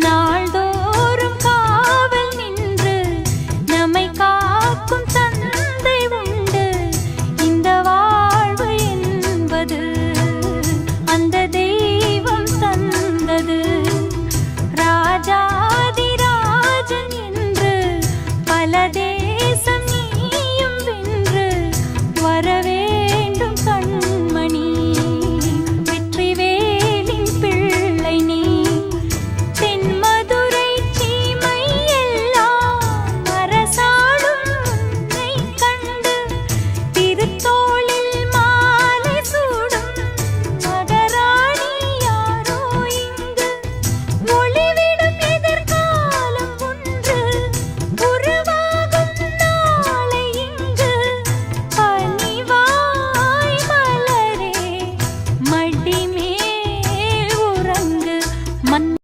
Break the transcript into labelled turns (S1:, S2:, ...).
S1: நாள்தோறும் காவல் நின்று நம்மை காக்கும் தந்தை உண்டு. இந்த அந்த தெய்வம் தந்தது. ராஜாதிராஜன் என்று பல தேவ มัน